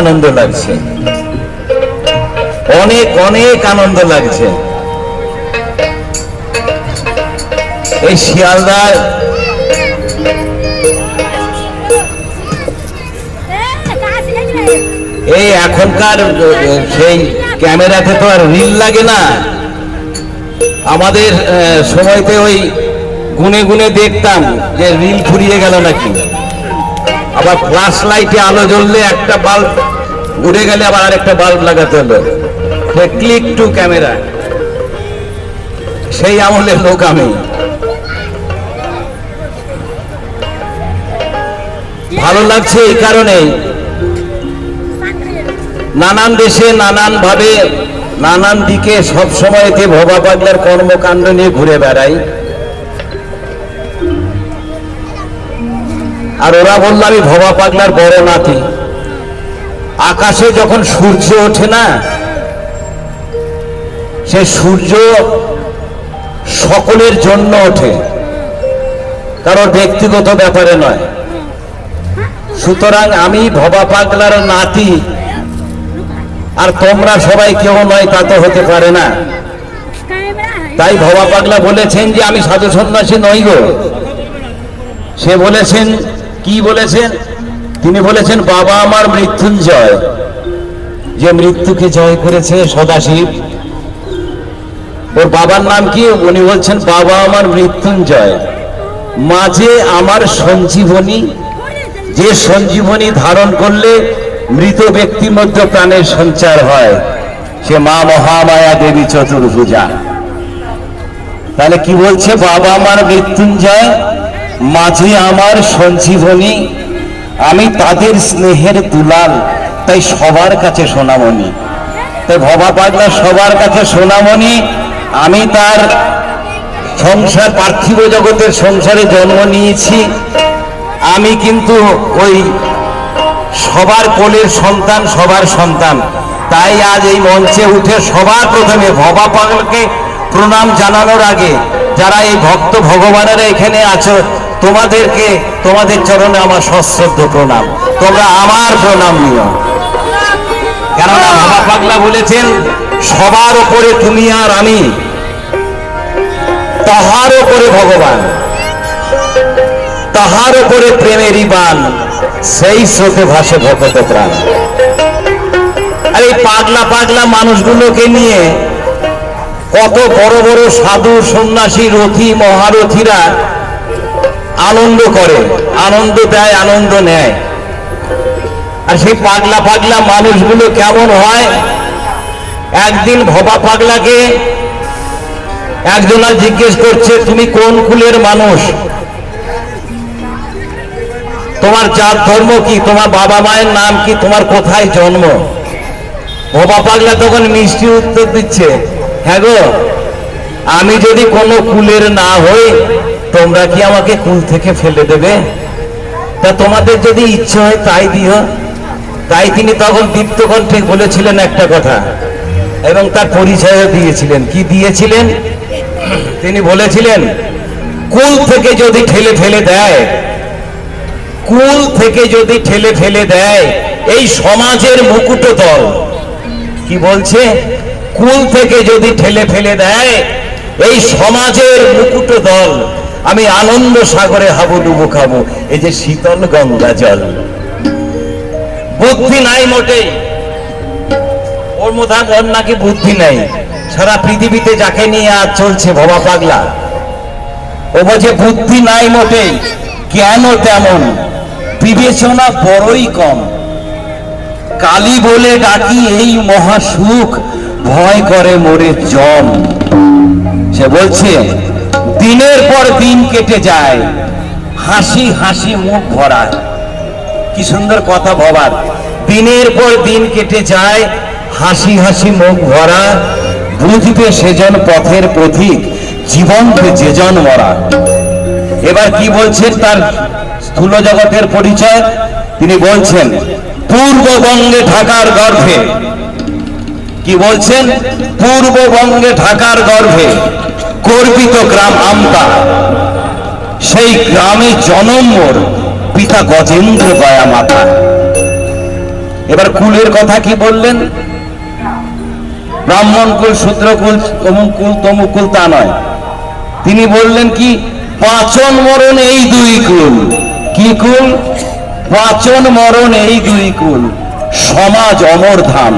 আনন্দ লাগছে। অনেক অনেক আনন্দ লাগছে। এই শিয়ালদার এই এখনকার সেই ক্যামেরাতে তো আর রিল লাগে না। আমাদের সময়তে ওই গুনে গুনে দেখতাম যে রিল ফুরিয়ে গেল নাকি। আবার ফ্লাশ লাইটে আলো জ্বললে একটা বাল্ব উড়ে গেলে আবার আরেকটা বাল্ব লাগাতে হলো ক্লিক টু ক্যামেরা সেই আমলের লোক আমি। ভালো লাগছে এই কারণেই। নানান দেশে নানান ভাবে নানান দিকে সব সময়তে ভবা পাগলার কর্মকাণ্ড নিয়ে ঘুরে বেড়াই। আর ওরা বলল, আমি ভবা পাগলার বড় নাতি। আকাশে যখন সূর্য ওঠে না, সে সূর্য সকলের জন্য ওঠে। কারণ ব্যক্তিগত ব্যাপারে নয়। সুতরাং আমি ভবা পাগলার নাতি, আর তোমরা সবাই কেউ নয়, তা তো হতে পারে না। তাই ভবা পাগলা বলেছেন যে, আমি সাধু সন্ন্যাসী নই গো। সে বলেছেন কি বলেছেন? তিনি বলেছেন, বাবা আমার মৃত্যুঞ্জয়। যে মৃত্যুকে জয় করেছে সদাশিব, ওর বাবার নাম কি? উনি বলছেন, বাবা আমার মৃত্যুঞ্জয়। মাঝে আমার সঞ্জীবনী, যে সঞ্জীবনী ধারণ করলে মৃত ব্যক্তির মধ্যে প্রাণের সঞ্চার হয়, সে মা মহামায়া দেবী চতুর্ভুজা। তাহলে কি বলছে? বাবা আমার মৃত্যুঞ্জয় মাঝে আমার সঞ্জীবনী, আমি তাদের স্নেহের দুলাল, তাই সবার কাছে সোনামণি। তাই ভবা পাগলা সবার কাছে সোনামণি, আমি তার সংসার, পার্থিব জগতের সংসারে জন্ম নিয়েছি। আমি কিন্তু ওই সবার কোলের সন্তান, সবার সন্তান। তাই আজ এই মঞ্চে উঠে সবার প্রথমে ভবা পাগলকে প্রণাম জানানোর আগে, যারা এই ভক্ত ভগবানেরা এখানে আছো তোমাদেরকে তোমাদের চরণে আমার সশ্রদ্ধ প্রণাম। তোমরা আমার প্রণাম নিও। কেননা ভবা পাগলা বলেছেন, সবার উপরে তুমি আর আমি, তাহার উপরে ভগবান, তাহার উপরে প্রেমেরই বান, সেই স্রোতে ভাসে ভকত প্রাণ। আর এই পাগলা পাগলা মানুষগুলোকে নিয়ে কত বড় বড় সাধু, সন্ন্যাসী, রথী, মহারথীরা আনন্দ করে। আনন্দ দেয়, আনন্দ নেয়। আর সেই পাগলা পাগলা মানুষগুলো কেমন হয়? একদিন ভবা পাগলাকে একজনা জিজ্ঞেস করছে, তুমি কোন কুলের মানুষ? তোমার জাত ধর্ম কি? তোমার বাবা মায়ের নাম কি? তোমার কোথায় জন্ম? ভবা পাগলা তখন মিষ্টি উত্তর দিচ্ছে হ্যাঁ গো, আমি যদি কোনো কুলের না হই তোমরা কি আমাকে কুল থেকে ফেলে দেবে? তা তোমাদের যদি ইচ্ছে হয় তাই দিও। তাই তিনি তখন দীপ্ত কণ্ঠে বলেছিলেন একটা কথা, এবং তার পরিচয়ও দিয়েছিলেন। কি দিয়েছিলেন? তিনি বলেছিলেন, কুল থেকে যদি ঠেলে ফেলে দেয়, কুল থেকে যদি ঠেলে ফেলে দেয়, এই সমাজের মুকুট দল। কি বলছে? কুল থেকে যদি ঠেলে ফেলে দেয়, এই সমাজের মুকুট দল। আমি আনন্দ সাগরে হাবুডুবু খাব। এই যে শীতল গঙ্গা জল। বুদ্ধি নাই মোটেই। ওর মধ্যে ওর নাকি বুদ্ধি নাই। সারা পৃথিবীতে যাকে নিয়ে আজ চলছে ভবা পাগলা। ও বলছে, বুদ্ধি নাই মোটেই। জ্ঞানও তেমন? বিবেচনা বড়ই কম। কালী বলে ডাকি এই মহাসুখ, ভয় করে মোরে জম। সে বলছে দিনের পর দিন কেটে যায়। হাসি হাসি মুখ ভরায়। কি সুন্দর কথা ভবার দিনের পর দিন কেটে যায়, হাসি হাসি মুখ ভরা বুঝবে সেজন পথের পথিক জীবনকে যেজন মরা এবার কি বলছেন তার স্থূল জগতের পরিচয়? তিনি বলছেন, পূর্ববঙ্গে ঢাকার গর্ভে। কি বলছেন? পূর্ববঙ্গে ঢাকার গর্ভে। গর্বিত গ্রাম আমতা। সেই গ্রামে জনম মোর পিতা গজেন্দ্র দয়া মাতা। এবার কুলের কথা কি বললেন? ব্রাহ্মণ কুল, শূদ্র কুল অমুক কুল, তমুক কুল তা নয়। তিনি বললেন কি, পাচন মরণ এই দুই কুল। কি কুল? পাচন মরণ এই দুই কুল। সমাজ অমর ধাম।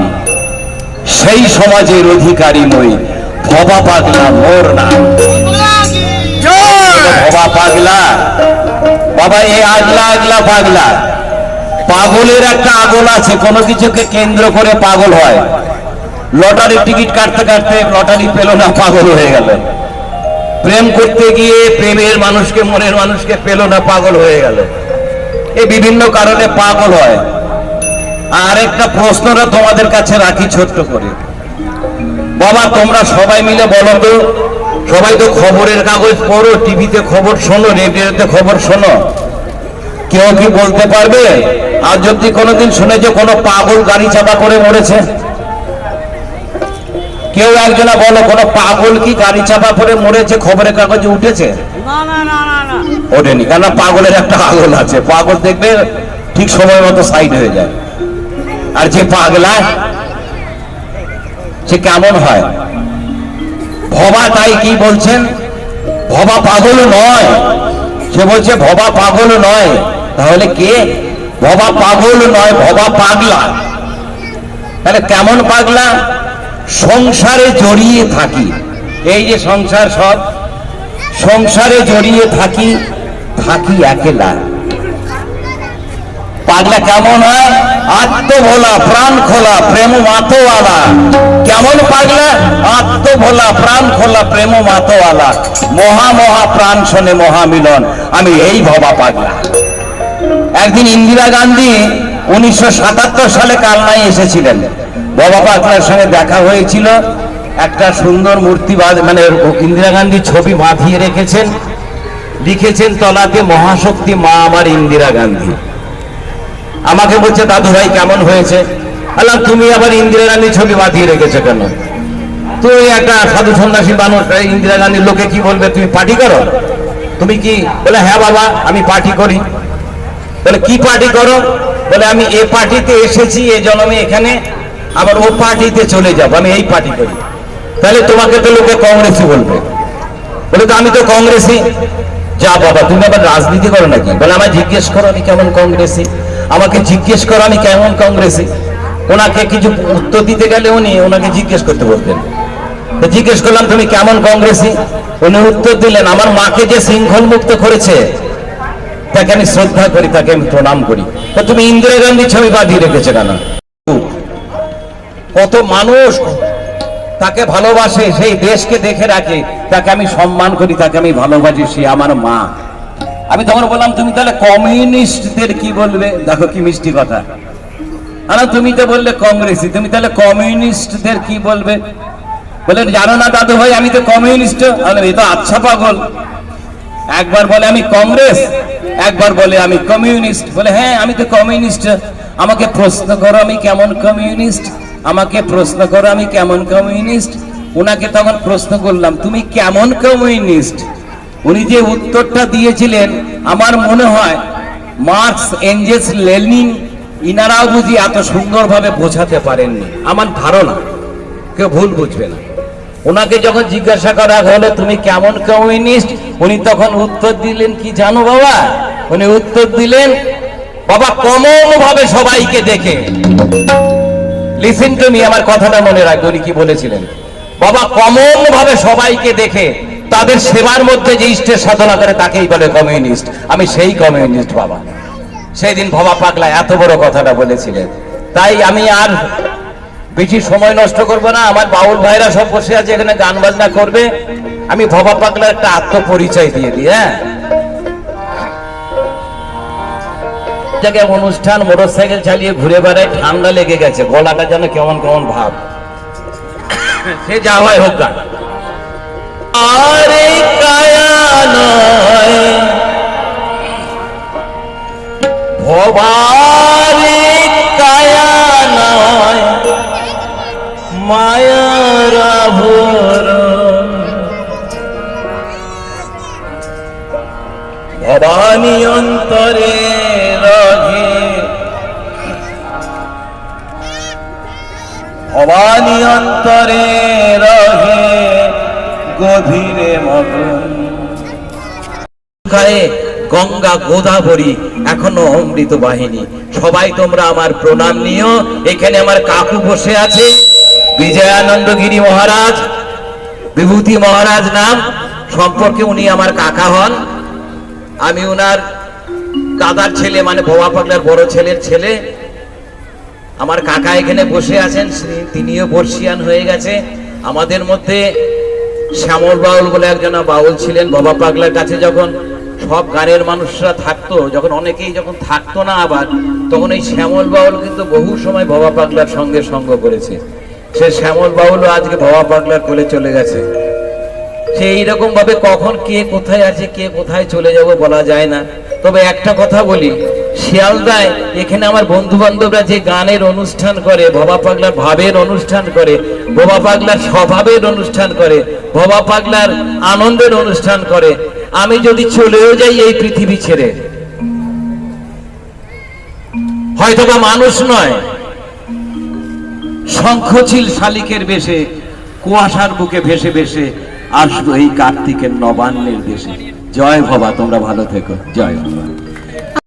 সেই সমাজের অধিকারী নই ভবা পাগলা মোর নাম ভবা পাগলা। বাবা এই আগলা আগলা পাগলা। পাগলের একটা আগল আছে কোনো কিছুকে কেন্দ্র করে পাগল হয়। লটারির টিকিট কাটতে কাটতে লটারি পেল না পাগল হয়ে গেল। প্রেম করতে গিয়ে প্রেমের মানুষকে মনের মানুষকে পেল না পাগল হয়ে গেল। এই বিভিন্ন কারণে পাগল হয়। আর একটা প্রশ্নটা তোমাদের কাছে রাখি ছোট্ট করে। বাবা তোমরা সবাই মিলে বলো তো সবাই তো খবরের কাগজ পড়ো টিভিতে খবর শোনো রেডিওতে খবর শোনো। কেউ কি বলতে পারবে? আর যদি কোনোদিন শুনেছে কোনো পাগল গাড়ি চাপা করে মরেছে? কেউ একজনা বলো কোনো পাগল কি গাড়ি চাপা করে মরেছে খবরের কাগজে উঠেছে? ওঠেনি কেন পাগলের একটা আগল আছে? পাগল দেখবে ঠিক সময় মতো সাইড হয়ে যায়। আর যে পাগলা সে কেমন হয়? ভবা তাই কি বলছেন? ভবা পাগল নয়। সে বলছে, ভবা পাগল নয়। তাহলে কে? ভবা পাগল নয়, ভবা পাগলা। তাহলে কেমন পাগলা? সংসারে জড়িয়ে থাকি। এই যে সংসার সব, সংসারে জড়িয়ে থাকি থাকি একেলা। পাগলা কেমন হয়? আত্মভোলা প্রাণ খোলা প্রেম মাতোয়ালা আত্মভোলা প্রাণ খোলা, প্রেম মাতোয়ালা। মহা মহা প্রাণ শোনে মহামিলন। আমি এই ভবা পাগলা। একদিন ইন্দিরা গান্ধী উনিশশো সাতাত্তর সালে কালনায় এসেছিলেন। বাবা পাগলার সঙ্গে দেখা হয়েছিল। একটা সুন্দর মূর্তি মানে ইন্দিরা গান্ধী ছবি বাঁধিয়ে রেখেছেন। লিখেছেন, তলাতে মহাশক্তি, মা আমার ইন্দিরা গান্ধী। আমাকে বলছে দাদু ভাই কেমন হয়েছে? আল্লাহ তুমি আবার ইন্দিরা গান্ধী ছবি বাঁধিয়ে রেখেছো কেন? তুই একটা সাধু সন্ন্যাসী মানুষ ইন্দিরা গান্ধীর লোকে কি বলবে? তুমি পার্টি করো। তুমি কি বলে হ্যাঁ বাবা, আমি পার্টি করি। বলে, কি পার্টি করো? বলে, আমি এ পার্টিতে এসেছি, এ জন্মে এখানে, আবার ও পার্টিতে চলে যাব, আমি এই পার্টি করি। তাহলে তোমাকে তো লোকে কংগ্রেসই বলবে। বলে, তো আমি তো কংগ্রেসই। যা বাবা, তুমি আবার রাজনীতি করো নাকি? বলে, আমায় জিজ্ঞেস করো আমি কেমন কংগ্রেসি আমাকে জিজ্ঞেস করো আমি কেমন কংগ্রেসি ওনাকে কিছু উত্তর দিতে গেলে উনি ওনাকে জিজ্ঞেস করতে বলতেন। তো জিজ্ঞেস করলাম, তুমি কেমন কংগ্রেসি? উনি উত্তর দিলেন, আমার মাকে যে শৃঙ্খল মুক্ত করেছে, তাকে আমি শ্রদ্ধা করি, তাকে আমি প্রণাম করি। তো তুমি ইন্দিরা গান্ধী ছবি বাঁধিয়ে রেখেছে কেন? কত মানুষ তাকে ভালোবাসে, সেই দেশকে দেখে রাখে, তাকে আমি সম্মান করি, তাকে আমি ভালোবাসি, সে আমার মা। আমি তখন বললাম, তুমি তাহলে কমিউনিস্টদের কি বলবে? দেখো কি মিষ্টি কথা। তুমি তো বললে কংগ্রেসি, তুমি তাহলে কমিউনিস্টদের কি বলবে? বলে জানো না দাদু ভাই, আমি তো কমিউনিস্ট। আমি এ তো আচ্ছা পাগল। একবার বলে আমি কংগ্রেস, একবার বলে আমি কমিউনিস্ট। বলে হ্যাঁ আমি তো কমিউনিস্ট। আমাকে প্রশ্ন করো, আমি কেমন কমিউনিস্ট? আমাকে প্রশ্ন করো, আমি কেমন কমিউনিস্ট? ওনাকে তখন প্রশ্ন করলাম, তুমি কেমন কমিউনিস্ট? উনি যে উত্তরটা দিয়েছিলেন, আমার মনে হয় মার্কস এঞ্জেস লেনিন, ইনারাও বুঝি এত সুন্দরভাবে বোঝাতে পারেননি। আমার ধারণা, কেউ ভুল বুঝবে না। ওনাকে যখন জিজ্ঞাসা করা হলো, তুমি কেমন কমিউনিস্ট? উনি তখন উত্তর দিলেন, কি জানো বাবা? উনি উত্তর দিলেন, বাবা কমন ভাবে সবাইকে দেখে। লিসেন টু মি আমার কথাটা মনে রাখবে, উনি কি বলেছিলেন? বাবা কমন ভাবে সবাইকে দেখে, তাদের সেবার মধ্যে যে ইষ্টের সাধনা করে, তাকেই বলে কমিউনিস্ট। আমি সেই কমিউনিস্ট বাবা। সেই দিন ভবা পাগলা এত বড় কথাটা বলেছিলেন। তাই আমি আর বেশি সময় নষ্ট করব না, আমার বাউল ভাইরা সব বসে আছে, এখানে গান বাজনা করবে। আমি ভবা পাগলার একটা আত্মপরিচয় দিয়ে দিই হ্যাঁ? জায়গায় অনুষ্ঠান মোটর সাইকেল চালিয়ে ঘুরে বেড়ায়, ঠান্ডা লেগে গেছে, গলাটা যেন কেমন কেমন ভাব। সে যা হয় হোক গান। আরে কায়া নয় ভবারে মায়ার ভবানী অন্তরে রঘে ভবানী অন্তরে রহে গভীরে গায়ে গঙ্গা গোদাবরী, এখনও অমৃত বাহিনী। সবাই তোমরা আমার প্রণাম নিও। এখানে আমার কাকু বসে আছে। বিজয়ানন্দ গিরি মহারাজ, বিভূতি মহারাজ নাম সম্পর্কে উনি আমার কাকা হন। আমি ওনার দাদার ছেলে মানে ভবা পাগলার বড় ছেলের ছেলে। আমার কাকা এখানে বসে আছেন তিনিও বর্ষিয়ান হয়ে গেছে। আমাদের মধ্যে শ্যামল বাউল বলে একজন বাউল ছিলেন বাবা পাগলার কাছে যখন সব গানের মানুষরা থাকতো, যখন অনেকেই যখন থাকতো না আবার, তখন এই শ্যামল বাউল কিন্তু বহু সময় বাবা পাগলার সঙ্গে সঙ্গ করেছে। সে শ্যামল বাউলও আজকে বাবা পাগলার কোলে চলে গেছে। সে এইরকম ভাবে কখন কে কোথায় আছে, কে কোথায় চলে যাব বলা যায় না। তবে একটা কথা বলি, শিয়ালদায় এখানে আমার বন্ধু বান্ধবরা যে গানের অনুষ্ঠান করে, ভবা পাগলার ভাবের অনুষ্ঠান করে, ভবা পাগলার স্বভাবের অনুষ্ঠান করে, ভবা পাগলার আনন্দের অনুষ্ঠান করে, আমি যদি চলেও যাই এই পৃথিবী ছেড়ে। হয়তো মানুষ নয় শঙ্খচিল শালিকের বেশে, কুয়াশার বুকে ভেসে ভেসে আসব এই কার্তিকের নবান্নের দেশে। জয় ভবা, তোমরা ভালো থেকো। জয় ভবা